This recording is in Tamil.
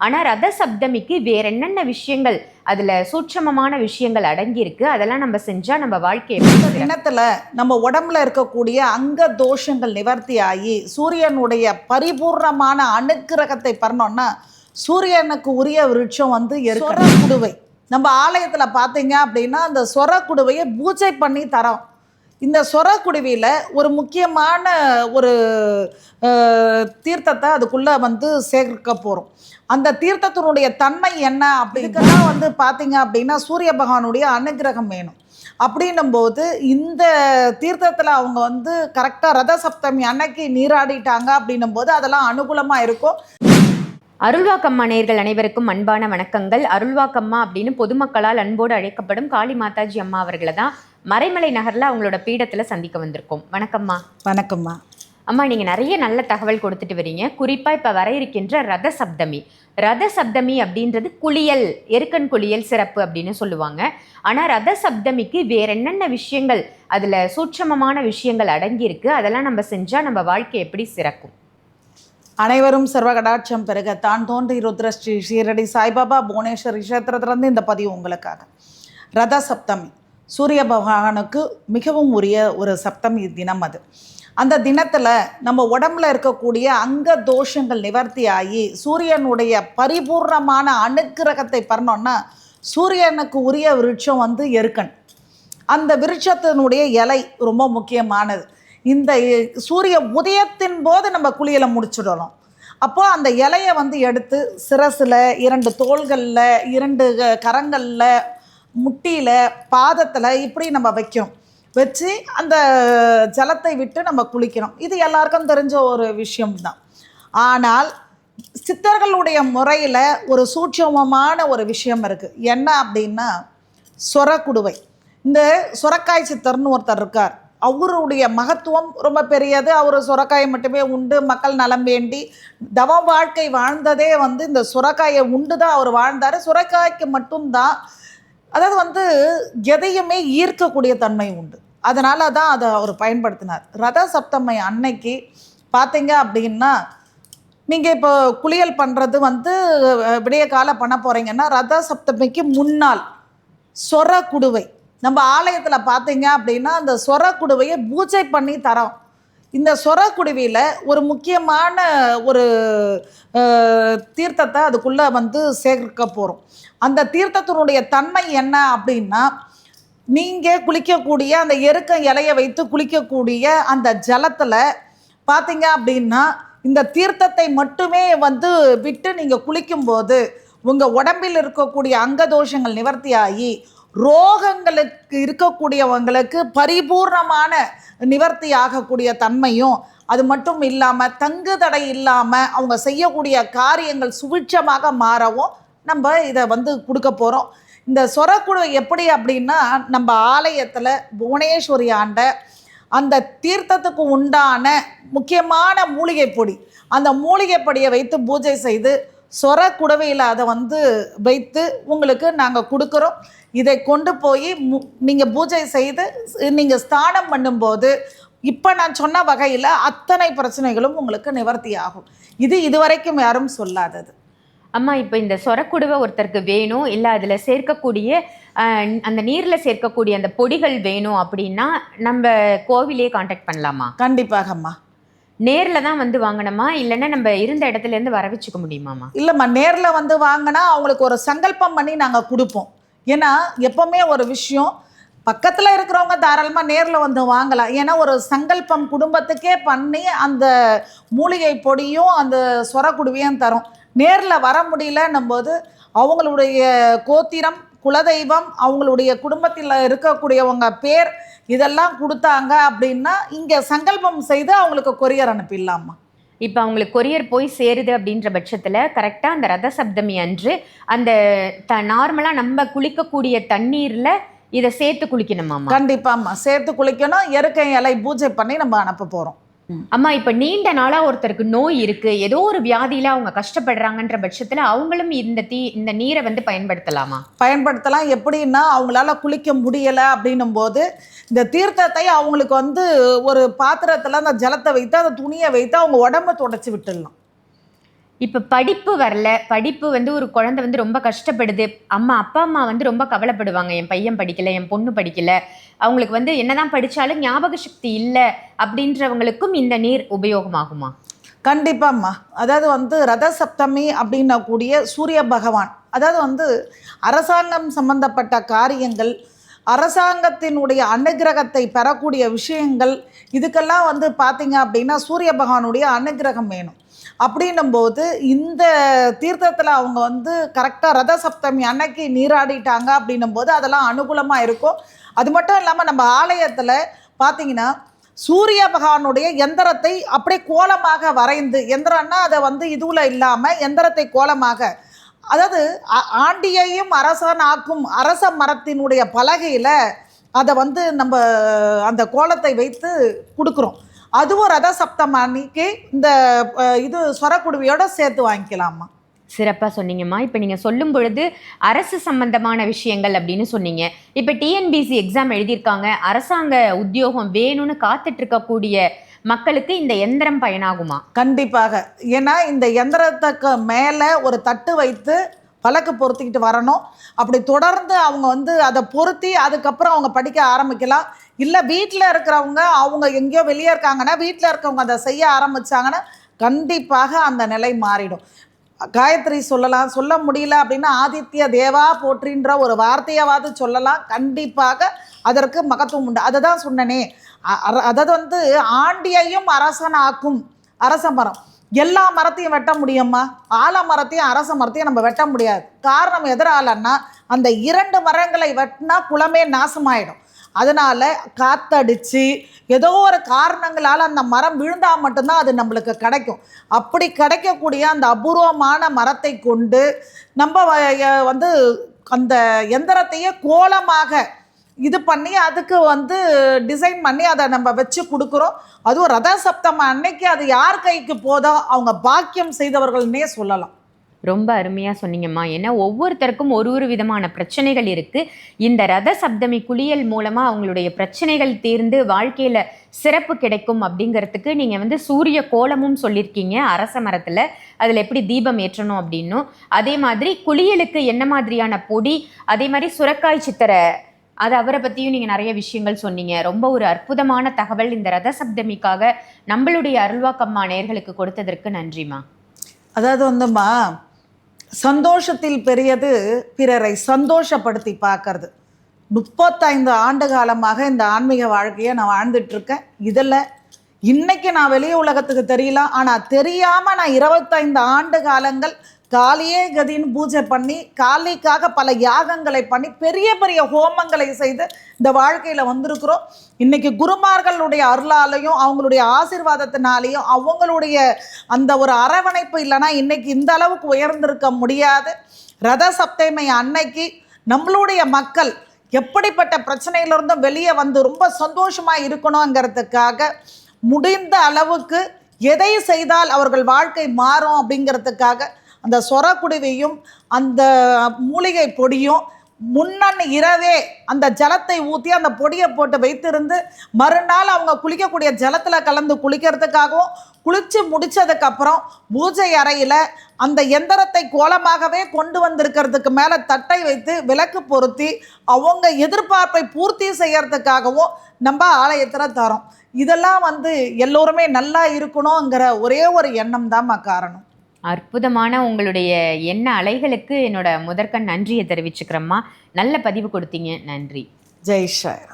ஆனா ரத சப்தமிக்கு வேற என்னென்ன விஷயங்கள் அதுல சூட்சமமான விஷயங்கள் அடங்கியிருக்கு? அதெல்லாம் நம்ம செஞ்சா நம்ம வாழ்க்கை எப்படி சிறக்கும்? தினத்துல நம்ம உடம்புல இருக்கக்கூடிய அங்க தோஷங்கள் நிவர்த்தி ஆகி சூரியனுடைய பரிபூர்ணமான அனுக்கிரகத்தை பெறணும்னா சூரியனுக்கு உரிய விருட்சம் வந்து சொர குடுவை. நம்ம ஆலயத்துல பார்த்தீங்க அப்படின்னா அந்த சொர குடுவையை பூஜை பண்ணி தரோம். இந்த சொரக்குடுவியில் ஒரு முக்கியமான ஒரு தீர்த்தத்தை அதுக்குள்ளே வந்து சேர்க்க போகிறோம் அந்த தீர்த்தத்தினுடைய தன்மை என்ன? அப்படிங்கலாம் வந்து பார்த்தீங்க அப்படின்னா சூரிய பகவானுடைய அனுகிரகம் வேணும். அப்படின்னும் போது இந்த தீர்த்தத்தில் அவங்க வந்து கரெக்டாக ரத சப்தமி அன்னைக்கு நீராடிட்டாங்க அப்படின்னும் போது அதெல்லாம் அனுகூலமாக இருக்கும் அருள்வாக்கம்மா நேயர்கள் அனைவருக்கும் அன்பான வணக்கங்கள். அருள்வாக்கம்மா அப்படின்னு பொதுமக்களால் அன்போடு அழைக்கப்படும் காளி மாதாஜி அம்மா அவர்களை தான் மறைமலை நகர்ல அவங்களோட பீடத்துல சந்திக்க வந்திருக்கோம். வணக்கம்மா. வணக்கம்மா. அம்மா நீங்க நிறைய நல்ல தகவல் கொடுத்துட்டு வரீங்க. குறிப்பா இப்ப வர இருக்கின்ற ரத சப்தமி ரத சப்தமி அப்படின்றது குளியல் எருக்கன் குளியல் சிறப்பு அப்படின்னு சொல்லுவாங்க. ஆனா ரத சப்தமிக்கு வேற என்னென்ன விஷயங்கள் அதுல சூட்சமமான விஷயங்கள் அடங்கியிருக்கு அதெல்லாம் நம்ம செஞ்சா நம்ம வாழ்க்கை எப்படி சிறக்கும்? அனைவரும் சர்வகடாட்சம் பெருக. தான் தோன்றி ருத்ர ஸ்ரீ ஷீரடி சாய்பாபா புவனேஸ்வரி கஷேத்திரத்திலிருந்து இந்த பதிவு உங்களுக்காக. ரத சப்தமி. சூரிய பகவானுக்கு மிகவும் உரிய ஒரு சப்தமி தினம் அது. அந்த தினத்தில் நம்ம உடம்புல இருக்கக்கூடிய அங்க தோஷங்கள் நிவர்த்தி ஆகி சூரியனுடைய பரிபூர்ணமான அனுக்கிரகத்தை பண்ணோன்னா சூரியனுக்கு உரிய விருட்சம் வந்து எருக்கன். அந்த விருட்சத்தினுடைய இலை ரொம்ப முக்கியமானது. இந்த சூரிய உதயத்தின் போது நம்ம குளியலை முடிச்சிடணும். அப்போது அந்த இலையை வந்து எடுத்து சிரசில் இரண்டு தோள்களில் இரண்டு கரங்களில் முட்டியில் பாதத்தில் இப்படி நம்ம வைக்கணும் வச்சு அந்த ஜலத்தை விட்டு நம்ம குளிக்கணும். இது எல்லாருக்கும் தெரிஞ்ச ஒரு விஷயம்தான் ஆனால் சித்தர்களுடைய முறையில் ஒரு சூட்சமமான ஒரு விஷயம் இருக்குது என்ன அப்படின்னா சொரக்குடுவை. இந்த சுரக்காய் சித்தர்னு ஒருத்தர் இருக்கார். அவருடைய மகத்துவம் ரொம்ப பெரியது. அவர் சுரக்காயை மட்டுமே உண்டு. மக்கள் நலம் வேண்டி தவ வாழ்க்கை வாழ்ந்ததே வந்து இந்த சுரக்காயை உண்டு தான் அவர் வாழ்ந்தார். சுரக்காய்க்கு மட்டும்தான் அதாவது வந்து எதையுமே ஈர்க்கக்கூடிய தன்மை உண்டு. அதனால தான் அதை அவர் பயன்படுத்தினார். ரத சப்தமை அன்னைக்கு பார்த்தீங்க அப்படின்னா நீங்கள் இப்போ குளியல் பண்ணுறது வந்து விடிய கால பண்ண போகிறீங்கன்னா ரத சப்தமிக்கு முன்னால் சொர குடுவை நம்ம ஆலயத்தில் பார்த்தீங்க அப்படின்னா அந்த சொர குடுவையை பூஜை பண்ணி தரோம். இந்த சொர குடுவியில் ஒரு முக்கியமான ஒரு தீர்த்தத்தை அதுக்குள்ளே வந்து சேர்க்க போகிறோம் அந்த தீர்த்தத்தினுடைய தன்மை என்ன அப்படின்னா நீங்கள் குளிக்கக்கூடிய அந்த எருக்க இலையை வைத்து குளிக்கக்கூடிய அந்த ஜலத்தில் பார்த்தீங்க அப்படின்னா இந்த தீர்த்தத்தை மட்டுமே வந்து விட்டு நீங்கள் குளிக்கும்போது உங்கள் உடம்பில் இருக்கக்கூடிய அங்கதோஷங்கள் நிவர்த்தியாகி ரோகங்களுக்கு இருக்கக்கூடியவங்களுக்கு பரிபூர்ணமான நிவர்த்தி ஆகக்கூடிய தன்மையும் அது மட்டும் இல்லாமல் தங்கு தடை இல்லாமல் அவங்க செய்யக்கூடிய காரியங்கள் சுபிட்சமாக மாறவும் நம்ம இதை வந்து கொடுக்க போகிறோம் இந்த சொரக்குழு எப்படி அப்படின்னா நம்ம ஆலயத்தில் புவனேஸ்வரி ஆண்ட அந்த தீர்த்தத்துக்கு உண்டான முக்கியமான மூலிகை பொடி அந்த மூலிகை பொடியை வைத்து பூஜை செய்து சொர குடவையில் அதை வந்து வைத்து உங்களுக்கு நாங்கள் கொடுக்குறோம். இதை கொண்டு போய் மு நீங்கள் பூஜை செய்து நீங்கள் ஸ்நானம் பண்ணும்போது இப்போ நான் சொன்ன வகையில் அத்தனை பிரச்சனைகளும் உங்களுக்கு நிவர்த்தி ஆகும். இது இதுவரைக்கும் யாரும் சொல்லாதது. அம்மா இப்போ இந்த சொரக்குடுவை ஒருத்தருக்கு வேணும் இல்லை அதில் சேர்க்கக்கூடிய அந்த நீரில் சேர்க்கக்கூடிய அந்த பொடிகள் வேணும் அப்படின்னா நம்ம கோவிலே காண்டாக்ட் பண்ணலாமா? கண்டிப்பாகம்மா நேரில் தான் வந்து வாங்கணுமா? இல்லைன்னா நம்ம இருந்த இடத்துல இருந்து வர வச்சுக்க முடியுமாம்மா? இல்லைம்மா நேரில் வந்து வாங்கினா அவங்களுக்கு ஒரு சங்கல்பம் பண்ணி நாங்கள் கொடுப்போம். ஏன்னா எப்போவுமே ஒரு விஷயம் பக்கத்தில் இருக்கிறவங்க தாராளமாக நேரில் வந்து வாங்கலாம். ஏன்னா ஒரு சங்கல்பம் குடும்பத்துக்கே பண்ணி அந்த மூலிகை பொடியும் அந்த சொரக்குடுவையும் தரும். நேரில் வர முடியலன்னும் போது அவங்களுடைய கோத்திரம் குலதெய்வம் அவங்களுடைய குடும்பத்தில் இருக்கக்கூடியவங்க பேர் இதெல்லாம் கொடுத்தாங்க அப்படின்னா இங்கே சங்கல்பம் செய்து அவங்களுக்கு கொரியர் அனுப்பிடலாமா? இப்போ அவங்களுக்கு கொரியர் போய் சேருது அப்படின்ற பட்சத்தில் கரெக்டாக அந்த ரத சப்தமி அன்று அந்த த நார்மலாக நம்ம குளிக்கக்கூடிய தண்ணீரில் இதை சேர்த்து குளிக்கணுமாம்மா? கண்டிப்பாம்மா. சேர்த்து குளிக்கணும் எருக்கை இலை பூஜை பண்ணி நம்ம அனுப்ப போகிறோம் அம்மா இப்போ நீண்ட நாளாக ஒருத்தருக்கு நோய் இருக்கு. ஏதோ ஒரு வியாதியில அவங்க கஷ்டப்படுறாங்கன்ற பட்சத்தில் அவங்களும் இந்த தீ இந்த நீரை வந்து பயன்படுத்தலாமா? பயன்படுத்தலாம். எப்படின்னா அவங்களால குளிக்க முடியலை அப்படின்னும் போது இந்த தீர்த்தத்தை அவங்களுக்கு வந்து ஒரு பாத்திரத்தில் அந்த ஜலத்தை வைத்து அந்த துணியை வைத்து அவங்க உடம்ப தொடச்சி விட்டுடலாம். இப்போ படிப்பு வரல. படிப்பு வந்து ஒரு குழந்தை வந்து ரொம்ப கஷ்டப்படுது. அம்மா அப்பா அம்மா வந்து ரொம்ப கவலைப்படுவாங்க. என் பையன் படிக்கல என் பொண்ணு படிக்கல. அவங்களுக்கு வந்து என்னதான் படித்தாலும் ஞாபக சக்தி இல்லை அப்படின்றவங்களுக்கும் இந்த நீர் உபயோகமாகுமா? கண்டிப்பாம்மா. அதாவது வந்து ரத சப்தமி அப்படின்னக்கூடிய சூரிய பகவான். அதாவது வந்து அரசாங்கம் சம்பந்தப்பட்ட காரியங்கள் அரசாங்கத்தினுடைய அனுகிரகத்தை பெறக்கூடிய விஷயங்கள் இதுக்கெல்லாம் வந்து பார்த்தீங்க அப்படின்னா சூரிய பகவானுடைய அனுகிரகம் வேணும். அப்படின்னும்போது இந்த தீர்த்தத்தில் அவங்க வந்து கரெக்டாக ரத சப்தமி அன்னைக்கு நீராடிட்டாங்க அப்படின்னும் போது அதெல்லாம் அனுகூலமாக இருக்கும். அது மட்டும் இல்லாமல் நம்ம ஆலயத்தில் பார்த்தீங்கன்னா சூரிய பகவானுடைய எந்திரத்தை அப்படியே கோலமாக வரைந்து எந்திரம்னா அதை வந்து இதுவில் இல்லாமல் எந்திரத்தை கோலமாக. அதாவது ஆண்டியையும் அரசன் ஆக்கும் அரச மரத்தினுடைய பலகையில் அதை வந்து நம்ம அந்த கோலத்தை வைத்து கொடுக்குறோம். அதுவும் ரத சப்தம் அன்னைக்கு இந்த இது சொரக்குடுவியோட சேர்த்து வாங்கிக்கலாமா? சிறப்பாக சொன்னீங்கம்மா. இப்போ நீங்கள் சொல்லும் பொழுது அரசு சம்பந்தமான விஷயங்கள் அப்படின்னு சொன்னீங்க. இப்போ டிஎன்பிசி எக்ஸாம் எழுதியிருக்காங்க. அரசாங்க உத்தியோகம் வேணும்னு காத்துட்டு இருக்கக்கூடிய மக்களுக்கு இந்த எந்திரம் பயனாகுமா? கண்டிப்பாக. ஏன்னா இந்த எந்திரத்துக்கு மேலே ஒரு தட்டு வைத்து பழக்க பொருத்திக்கிட்டு வரணும். அப்படி தொடர்ந்து அவங்க வந்து அதை பொருத்தி அதுக்கப்புறம் அவங்க படிக்க ஆரம்பிக்கலாம். இல்லை வீட்டில் இருக்கிறவங்க அவங்க எங்கேயோ வெளியே இருக்காங்கன்னா வீட்டில் இருக்கவங்க அதை செய்ய ஆரம்பிச்சாங்கன்னா கண்டிப்பாக அந்த நிலை மாறிடும். காயத்ரி சொல்லலாம் சொல்ல முடியல அப்படின்னா ஆதித்ய தேவா போற்றின்ற ஒரு வார்த்தையாவது சொல்லலாம். கண்டிப்பாக அதற்கு மகத்துவம் உண்டு. அதை தான் சொன்னனே அர- அதாவது வந்து ஆண்டியையும் அரசனாக்கும். அரச மரம் எல்லா மரத்தையும் வெட்ட முடியுமா ஆலமரத்தையும் அரச மரத்தையும் நம்ம வெட்ட முடியாது. காரணம் எதிராலன்னா அந்த இரண்டு மரங்களை வெட்டினா குளமே நாசமாயிடும். அதனால் காத்தடிச்சு ஏதோ ஒரு காரணங்களால் அந்த மரம் விழுந்தால் மட்டும்தான் அது நம்மளுக்கு கிடைக்கும். அப்படி கிடைக்கக்கூடிய அந்த அபூர்வமான மரத்தை கொண்டு நம்ம வ- வந்து அந்த எந்திரத்தையே கோலமாக இது பண்ணி அதுக்கு வந்து டிசைன் பண்ணி அதை நம்ம வச்சு கொடுக்குறோம். அதுவும் ரத சப்தம் அன்னைக்கு அது யார் கைக்கு போதோ அவங்க பாக்கியம் செய்தவர்கள்னே சொல்லலாம். ரொம்ப அருமையாக சொன்னீங்கம்மா. ஏன்னா ஒவ்வொருத்தருக்கும் ஒரு ஒரு விதமான பிரச்சனைகள் இருக்குது இந்த ரத சப்தமி குளியல் மூலமாக அவங்களுடைய பிரச்சனைகள் தீர்ந்து வாழ்க்கையில் சிறப்பு கிடைக்கும் அப்படிங்கிறதுக்கு நீங்கள் வந்து சூரிய கோலமும் சொல்லியிருக்கீங்க அரச மரத்தில். அதில் எப்படி தீபம் ஏற்றணும் அப்படின்னும். அதே மாதிரி குளியலுக்கு என்ன மாதிரியான பொடி அதே மாதிரி சுரக்காய் சித்தரை அது அவரை பற்றியும் நீங்கள் நிறைய விஷயங்கள் சொன்னீங்க. ரொம்ப ஒரு அற்புதமான தகவல் இந்த ரத சப்தமிக்காக நம்மளுடைய அருள்வாக்கம்மா நேர்களுக்கு கொடுத்ததற்கு நன்றிம்மா. அதாவது வந்தும்மா சந்தோஷத்தில் பெரியது பிறரை சந்தோஷப்படுத்தி பார்க்கறது. முப்பத்தைந்து ஆண்டு காலமாக இந்த ஆன்மீக வாழ்க்கையை நான் வாழ்ந்துட்டுருக்கேன் இதில் இன்னைக்கு நான் வெளி உலகத்துக்கு தெரியலாம் ஆனால் தெரியாமல் நான் இருபத்தைந்து ஆண்டு காலங்கள் காளியே கதின்னு பூஜை பண்ணி காளிக்காக பல யாகங்களை பண்ணி பெரிய பெரிய ஹோமங்களை செய்து இந்த வாழ்க்கையில் வந்திருக்கிறோம். இன்னைக்கு குருமார்களுடைய அருளாலையும் அவங்களுடைய ஆசீர்வாதத்தினாலையும் அவங்களுடைய அந்த ஒரு அரவணைப்பு இல்லைன்னா இன்னைக்கு இந்த அளவுக்கு உயர்ந்திருக்க முடியாது. ரத சப்தமை அன்னைக்கு நம்மளுடைய மக்கள் எப்படிப்பட்ட பிரச்சனையிலிருந்தும் வெளியே வந்து ரொம்ப சந்தோஷமாக இருக்கணுங்கிறதுக்காக முடிந்த அளவுக்கு எதை செய்தால் அவர்கள் வாழ்க்கை மாறும் அப்படிங்கிறதுக்காக அந்த சொரக்குடுவையும் அந்த மூலிகை பொடியும் முன்னன் இரவே அந்த ஜலத்தை ஊற்றி அந்த பொடியை போட்டு வைத்திருந்து மறுநாள் அவங்க குளிக்கக்கூடிய ஜலத்தில் கலந்து குளிக்கிறதுக்காகவும் குளித்து முடிச்சதுக்கப்புறம் பூஜை அறையில் அந்த எந்திரத்தை கோலமாகவே கொண்டு வந்திருக்கிறதுக்கு மேலே தட்டை வைத்து விளக்கு பொருத்தி அவங்க எதிர்பார்ப்பை பூர்த்தி செய்கிறதுக்காகவும் நம்ம ஆலயத்தில் தரோம். இதெல்லாம் வந்து எல்லோருமே நல்லா இருக்கணுங்கிற ஒரே ஒரு எண்ணம் தான்மா காரணம். அற்புதமான உங்களுடைய எண்ண அலைகளுக்கு என்னோட முதற்கண் நன்றியை தெரிவிச்சுக்கிறேம்மா. நல்ல பதிவு கொடுத்தீங்க. நன்றி. ஜெய் ஷாய்